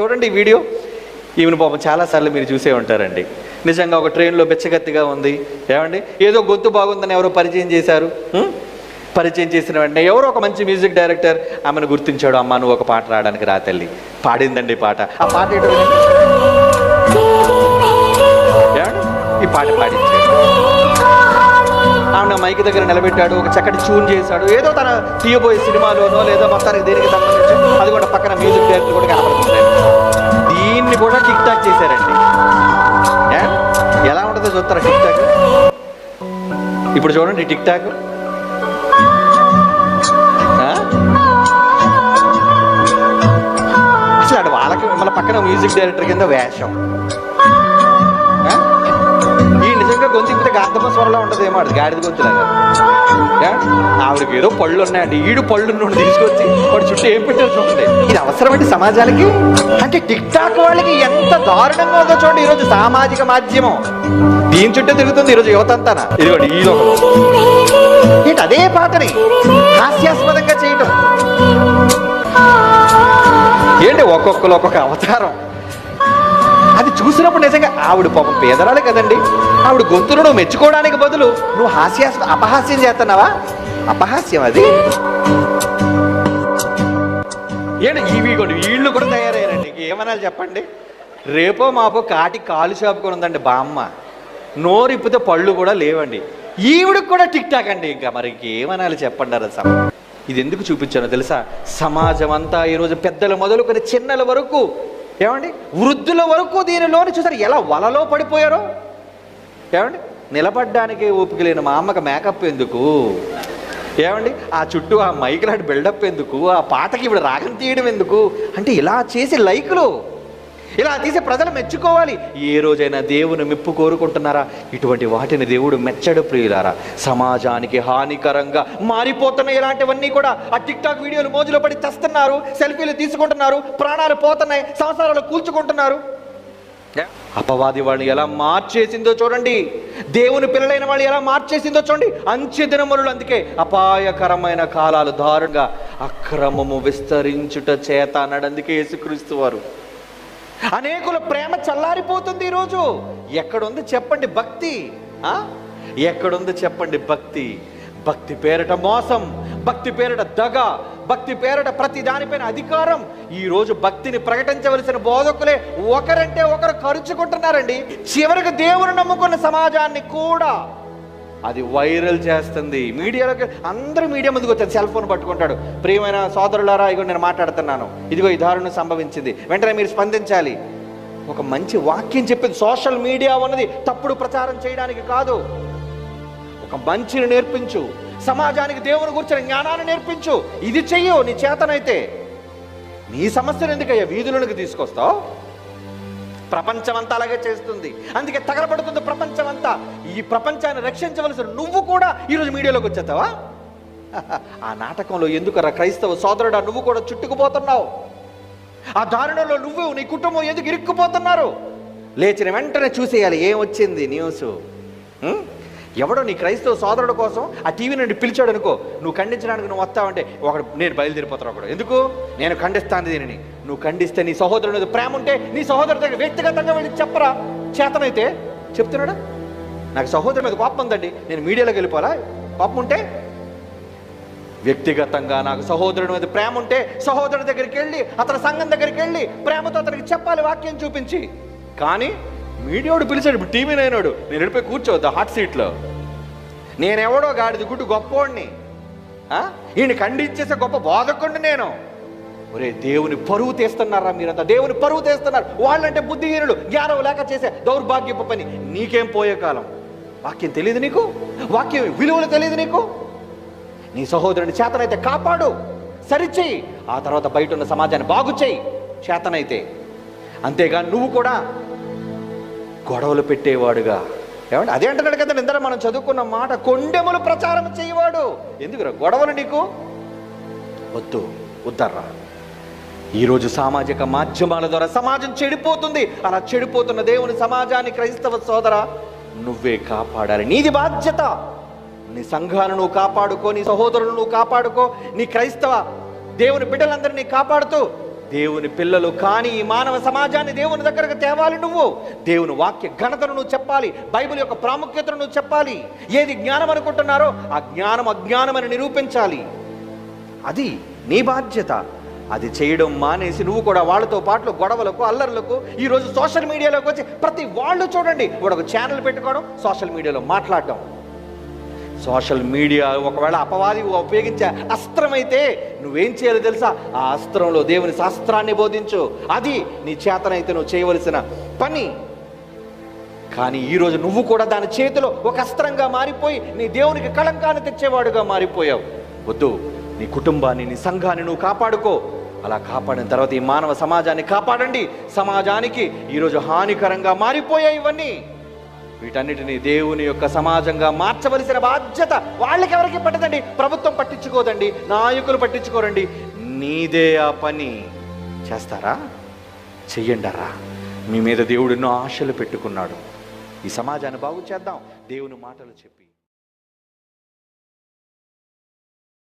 చూడండి ఈ వీడియో. ఈమెను పాపం చాలాసార్లు మీరు చూసే ఉంటారండి. నిజంగా ఒక ట్రైన్లో బెచ్చగత్తిగా ఉంది. ఏమండి? ఏదో గొంతు బాగుందని ఎవరో పరిచయం చేశారు. పరిచయం చేసిన వెంటనే ఎవరో ఒక మంచి మ్యూజిక్ డైరెక్టర్ ఆమెను గుర్తించాడు. అమ్మ నువ్వు ఒక పాట రావడానికి రా తల్లి. పాడిందండి పాట. ఆ పాట ఏంటో ఈ పాట పాడించాడు. ఆమె మైక్ దగ్గర నిలబెట్టాడు. ఒక చక్కటి ట్యూన్ చేశాడు. ఏదో తన తీయబోయే సినిమాలోనో లేదా మొత్తానికి దేనికి సంబంధించి అది కూడా పక్కన మ్యూజిక్ ఇప్పుడు చూడండి టిక్ టాక్. అసలు అటు వాళ్ళకి మన పక్కన మ్యూజిక్ డైరెక్టర్ కింద వేషం. ఈ నిజంగా గొంతు ఇప్పితే గార్ధమ ఉంటుంది ఏమో గాడిద గొంతులాగా ఆవిడకి ఏదో పళ్ళు ఉన్నాయండి ఈడు పళ్ళు నుండి తీసుకొచ్చి వాడు చుట్టూ ఏం పెట్టారు చూడండి. ఇది అవసరమండి సమాజానికి అంటే టిక్ టాక్ వాళ్ళకి ఎంత దారుణంగా ఉందో చూడండి ఈరోజు సామాజిక మాధ్యమం. దీని చుట్టూ తిరుగుతుంది ఈరోజు యువత అంతానా ఇదిగోండి ఈ లోకం ఏంటి అదే పాటని? హాస్యాస్పదంగా చేయటం. ఏంటి ఒక్కొక్కరు ఒక్కొక్క అవతారం? అది చూసినప్పుడు నిజంగా ఆవిడ పాపం పేదరాలు కదండి. ఆవిడ గొంతును నువ్వు మెచ్చుకోవడానికి బదులు నువ్వు హాస్యాస్ అపహాస్యం చేస్తున్నావా? అపహాస్యం అది. ఏంటి ఇవి కూడా వీళ్ళు కూడా తయారయ్యారండి. ఏమనాలి చెప్పండి? రేపో మాపో కాటి కాలు షాపుకొని ఉందండి బామ్మ. నోరిప్పితే పళ్ళు కూడా లేవండి. ఈవిడికి కూడా టిక్ టాక్ అండి ఇంకా. మరి ఏమనాలి చెప్పండి అసలు ఇది ఎందుకు చూపించానో తెలుసా? సమాజం అంతా ఈరోజు పెద్దలు మొదలుకొని చిన్నల వరకు ఏమండి? వృద్ధుల వరకు దీనిలోని చూసారు ఎలా వలలో పడిపోయారో? ఏమండి? నిలబడ్డానికి ఓపిక లేని మా అమ్మకి మేకప్ ఎందుకు? ఏమండి? ఆ చుట్టూ ఆ మైకులాంటి బిల్డప్ ఎందుకు? ఆ పాటకి ఇప్పుడు రాగం తీయడం ఎందుకు? అంటే ఇలా చేసి లైకులు. ఇలా తీసి ప్రజలు మెచ్చుకోవాలి. ఏ రోజైనా దేవుని మెప్పు కోరుకుంటున్నారా? ఇటువంటి వాటిని దేవుడు మెచ్చడు ప్రియులారా. సమాజానికి హానికరంగా మారిపోతున్న ఇలాంటివన్నీ కూడా ఆ టిక్ టాక్ వీడియోలు మోజులో పడి తెస్తున్నారు సెల్ఫీలు తీసుకుంటున్నారు ప్రాణాలు పోతున్నాయి సంవత్సరాలు కూల్చుకుంటున్నారు. అపవాది వాళ్ళని ఎలా మార్చేసిందో చూడండి. దేవుని పిల్లలైన వాళ్ళు ఎలా మార్చేసిందో చూడండి. అంచె దినములు అందుకే అపాయకరమైన కాలాలు దారుణంగా అక్రమము విస్తరించుట చేత అన్నాడు అందుకే యేసుక్రీస్తు వారు. అనేకుల ప్రేమ చల్లారిపోతుంది ఈరోజు. ఎక్కడుంది చెప్పండి భక్తి? ఎక్కడుంది చెప్పండి భక్తి? భక్తి పేరట మోసం భక్తి పేరట దగ భక్తి పేరట ప్రతి దానిపైన అధికారం. ఈరోజు భక్తిని ప్రకటించవలసిన బోధకులే ఒకరంటే ఒకరు ఖర్చుకుంటున్నారండి చివరికి దేవుని నమ్ముకున్న సమాజాన్ని కూడా అది వైరల్ చేస్తుంది. మీడియాలోకి అందరూ మీడియా ముందుకు వచ్చారు. సెల్ ఫోన్ పట్టుకుంటాడు. ప్రియమైన సోదరులారా ఇగో నేను మాట్లాడుతున్నాను. ఇదిగో ఈ దారుణం సంభవించింది. వెంటనే మీరు స్పందించాలి. ఒక మంచి వాక్యం చెప్పింది. సోషల్ మీడియా ఉన్నది తప్పుడు ప్రచారం చేయడానికి కాదు. ఒక మంచిని నేర్పించు. సమాజానికి దేవుని గురించిన జ్ఞానాన్ని నేర్పించు. ఇది చెయ్యు. నీ చేతనైతే. నీ సమస్యను ఎందుకయ్యా వీధులకి తీసుకొస్తావు? ప్రపంచమంతా అలాగే చేస్తుంది. అందుకే తగలబడుతుంది ప్రపంచమంతా. ఈ ప్రపంచాన్ని రక్షించవలసిన నువ్వు కూడా ఈరోజు మీడియాలోకి వచ్చేస్తావా? ఆ నాటకంలో ఎందుకరా క్రైస్తవ సోదరుడా నువ్వు కూడా చుట్టుకుపోతున్నావు. ఆ దారుణంలో నువ్వు నీ కుటుంబం ఎందుకు ఇరుక్కుపోతున్నారు? లేచిన వెంటనే చూసేయాలి ఏం వచ్చింది న్యూస్? ఎవడో నీ క్రైస్తవ సోదరుడు కోసం ఆ టీవీ నుండి పిలిచాడు అనుకో నువ్వు ఖండించడానికి నువ్వు వస్తావంటే ఒకడు నేను బయలుదేరిపోతాను ఒకడు. ఎందుకు? నేను ఖండిస్తాను దీనిని. నువ్వు ఖండిస్తే నీ సహోదరుని మీద ప్రేమ ఉంటే నీ సహోదరు దగ్గర వ్యక్తిగతంగా వెళ్ళి చెప్పరా? చేతనైతే? చెప్తున్నాడా? నాకు సహోదరు మీద కోపం ఉందండి. నేను మీడియాలోకి వెళ్ళిపోవాలా? కోపం ఉంటే? వ్యక్తిగతంగా నాకు సహోదరుడి మీద ప్రేమ ఉంటే సహోదరుడి దగ్గరికి వెళ్ళి అతని సంఘం దగ్గరికి వెళ్ళి ప్రేమతో అతనికి చెప్పాలి వాక్యం చూపించి. కానీ మీడియాడు పిలిచాడు ఇప్పుడు టీవీ నైనాడు. నేను వెళ్ళిపోయి కూర్చోవద్దు హాట్ సీట్లో నేనెవడో గాడిది గుడ్డు గొప్పోడిని. ఈయన ఖండించేసే గొప్ప బోధకుండి నేను. ఒరే దేవుని పరువు తీస్తున్నారా మీరంతా? దేవుని పరువు తీస్తున్నారు. వాళ్ళంటే బుద్ధిహీనులు జ్ఞానం లేక చేసే దౌర్భాగ్యపు పని. నీకేం పోయే కాలం? వాక్యం తెలియదు నీకు? వాక్యం విలువలు తెలియదు నీకు? నీ సహోదరుని చేతనైతే కాపాడు. సరిచేయి. ఆ తర్వాత బయట ఉన్న సమాజాన్ని బాగు చేయి. చేతనైతే. అంతేగాని నువ్వు కూడా గొడవలు పెట్టేవాడుగా. ఏమంటే అదే అంటున్నాడు కదా ఇందరం మనం చదువుకున్న మాట కొండెములు ప్రచారం చేయవాడు. ఎందుకురా? గొడవలు నీకు? వద్దు వద్దర్రా. ఈరోజు సామాజిక మాధ్యమాల ద్వారా సమాజం చెడిపోతుంది. అలా చెడిపోతున్న దేవుని సమాజాన్ని క్రైస్తవ సోదర నువ్వే కాపాడాలి. నీది బాధ్యత. నీ సంఘాలను నువ్వు కాపాడుకో నీ సహోదరులను నువ్వు కాపాడుకో. నీ క్రైస్తవ దేవుని బిడ్డలందరినీ కాపాడుతూ దేవుని పిల్లలు కానీ ఈ మానవ సమాజాన్ని దేవుని దగ్గరకు తేవాలి నువ్వు. దేవుని వాక్య ఘనతను నువ్వు చెప్పాలి. బైబిల్ యొక్క ప్రాముఖ్యతను నువ్వు చెప్పాలి. ఏది జ్ఞానం అనుకుంటున్నారో ఆ జ్ఞానం అజ్ఞానమని నిరూపించాలి. అది నీ బాధ్యత. అది చేయడం మానేసి నువ్వు కూడా వాళ్ళతో పాటు గొడవలకు అల్లర్లకు ఈరోజు సోషల్ మీడియాలోకి వచ్చి ప్రతి వాళ్ళు చూడండి. వాడు ఒక ఛానల్ పెట్టుకోవడం సోషల్ మీడియాలో మాట్లాడడం. సోషల్ మీడియా ఒకవేళ అపవాది ఉపయోగించే అస్త్రమైతే నువ్వేం చేయాలో తెలుసా? ఆ అస్త్రంలో దేవుని శాస్త్రాన్ని బోధించు. అది నీ చేతనైతే నువ్వు చేయవలసిన పని. కానీ ఈరోజు నువ్వు కూడా దాని చేతిలో ఒక అస్త్రంగా మారిపోయి నీ దేవునికి కళంకాన్ని తెచ్చేవాడుగా మారిపోయావు. వద్దు. నీ కుటుంబాన్ని నీ సంఘాన్ని నువ్వు కాపాడుకో. అలా కాపాడిన తర్వాత ఈ మానవ సమాజాన్ని కాపాడండి. సమాజానికి ఈరోజు హానికరంగా మారిపోయాయి ఇవన్నీ. వీటన్నిటిని దేవుని యొక్క సమాజంగా మార్చవలసిన బాధ్యత వాళ్ళకి ఎవరికి పట్టదండి? ప్రభుత్వం పట్టించుకోదండి. నాయకులు పట్టించుకోరండి. నీదే ఆ పని. చేస్తారా? చెయ్యండరా? మీ మీద దేవుడు ఎన్నో ఆశలు పెట్టుకున్నాడు. ఈ సమాజాన్ని బాగు చేద్దాం. దేవుని మాటలు చెప్పి.